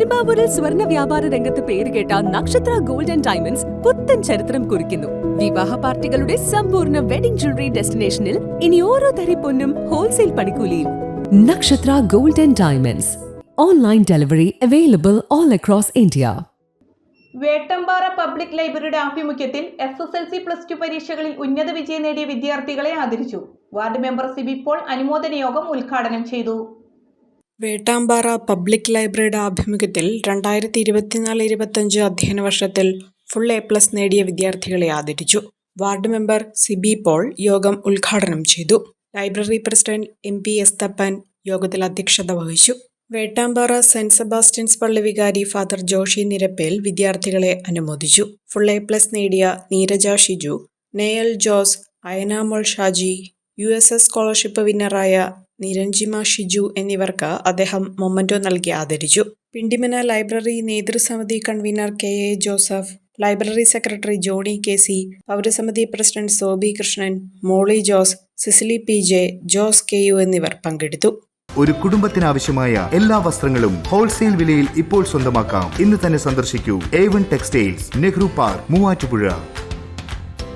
പെരുമ്പാവൂരിൽ സ്വർണ വ്യാപാര രംഗത്ത് പേരുകേട്ട നക്ഷത്ര ഗോൾഡ് ആൻഡ് ഡയമണ്ട്സ് പുത്തൻ ചരിത്രം കുറിക്കുന്നു. വിവാഹ പാർട്ടികളുടെ സമ്പൂർണ വെഡിംഗ് ജ്വല്ലറി ഡെസ്റ്റിനേഷനിൽ ഇനി ഓരോ തരി പൊന്നും ഹോൾസെയിൽ പണിക്കൂലിയിൽ. Nakshatra gold and diamonds. Online delivery available all across India. Vettampara public ലൈബ്രറിയുടെ ആഭിമുഖ്യത്തിൽ S S L C plus two പരീക്ഷകളിൽ ഉന്നത വിജയം നേടിയ വിദ്യാർത്ഥികളെ ആദരിച്ചു. വാർഡ് മെമ്പർ സിബി പോൾ അനുമോദന യോഗം ഉദ്ഘാടനം ചെയ്തു. വേട്ടാമ്പാറ പബ്ലിക് ലൈബ്രറിയുടെ ആഭിമുഖ്യത്തിൽ രണ്ടായിരത്തി ഇരുപത്തിനാല് ഇരുപത്തഞ്ച് അധ്യയന വർഷത്തിൽ ഫുൾ എ പ്ലസ് നേടിയ വിദ്യാർത്ഥികളെ ആദരിച്ചു. വാർഡ് മെമ്പർ സിബി പോൾ യോഗം ഉദ്ഘാടനം ചെയ്തു. Library president M P S Thappan യോഗത്തിൽ അധ്യക്ഷത വഹിച്ചു. വേട്ടാമ്പാറ സെന്റ് സെബാസ്റ്റ്യൻസ് പള്ളി വികാരി ഫാദർ ജോഷി നിരപ്പേൽ വിദ്യാർത്ഥികളെ അനുമോദിച്ചു. ഫുൾ എ പ്ലസ് നേടിയ Neeraja Shiju Neyal Jose Ayanamol Shaji U S S scholarship വിന്നറായ Niranjima Shiju എന്നിവർക്ക് അദ്ദേഹം മൊമന്റോ നൽകി ആദരിച്ചു. Pindimana library നേതൃസമിതി convener K A Joseph library secretary Johny K C പൗരസമിതി president Sobi Krishnan Molly Jose Cicily P J Jose K U എന്നിവർ പങ്കെടുത്തു. ഒരു കുടുംബത്തിനാവശ്യമായ എല്ലാ വസ്ത്രങ്ങളും wholesale വിലയിൽ ഇപ്പോൾ സ്വന്തമാക്കാം. ഇന്ന് തന്നെ സന്ദർശിക്കൂ. A one textiles Nehru park Muvattupuzha.